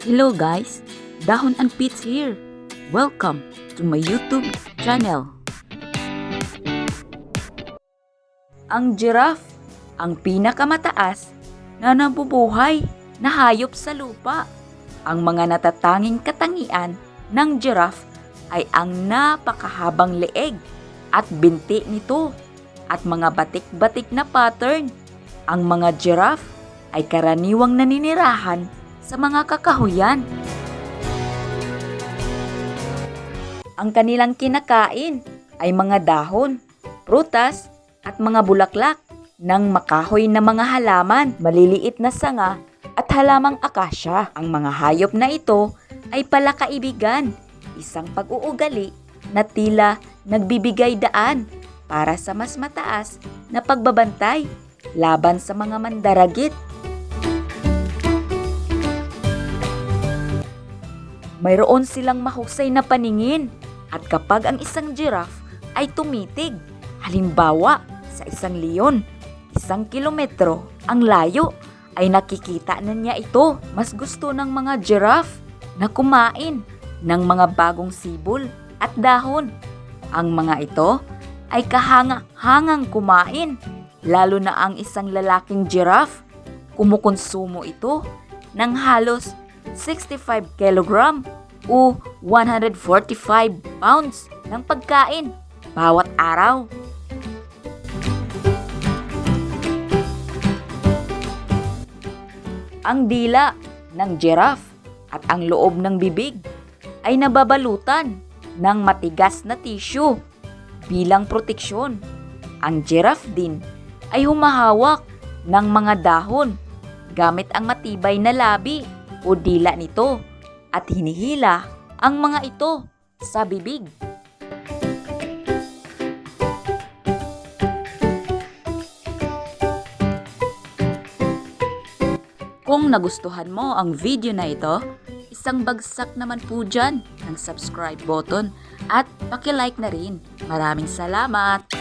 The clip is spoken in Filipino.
Hello guys, Dahon and Pits here. Welcome to my YouTube channel. Ang giraffe, ang pinakamataas na nabubuhay na hayop sa lupa. Ang mga natatanging katangian ng giraffe ay ang napakahabang leeg at binti nito at mga batik-batik na pattern. Ang mga giraffe ay karaniwang naninirahan sa mga kakahuyan. Ang kanilang kinakain ay mga dahon, prutas, at mga bulaklak ng makahoy na mga halaman, maliliit na sanga at halamang akasya. Ang mga hayop na ito ay palakaibigan, isang pag-uugali na tila nagbibigay daan para sa mas mataas na pagbabantay laban sa mga mandaragit. Mayroon silang mahusay na paningin at kapag ang isang giraffe ay tumitig, halimbawa sa isang leon, isang kilometro ang layo ay nakikita na niya ito. Mas gusto ng mga giraffe na kumain ng mga bagong sibol at dahon. Ang mga ito ay kahanga-hangang kumain, lalo na ang isang lalaking giraffe. Kumukonsumo ito ng halos 65 kilogram o 145 pounds ng pagkain bawat araw. Ang dila ng giraffe at ang loob ng bibig ay nababalutan ng matigas na tissue bilang proteksyon. Ang giraffe din ay humahawak ng mga dahon gamit ang matibay na labi o dila nito at hinihila ang mga ito sa bibig. Kung nagustuhan mo ang video na ito, isang bagsak naman po dyan ng subscribe button at pakilike na rin. Maraming salamat!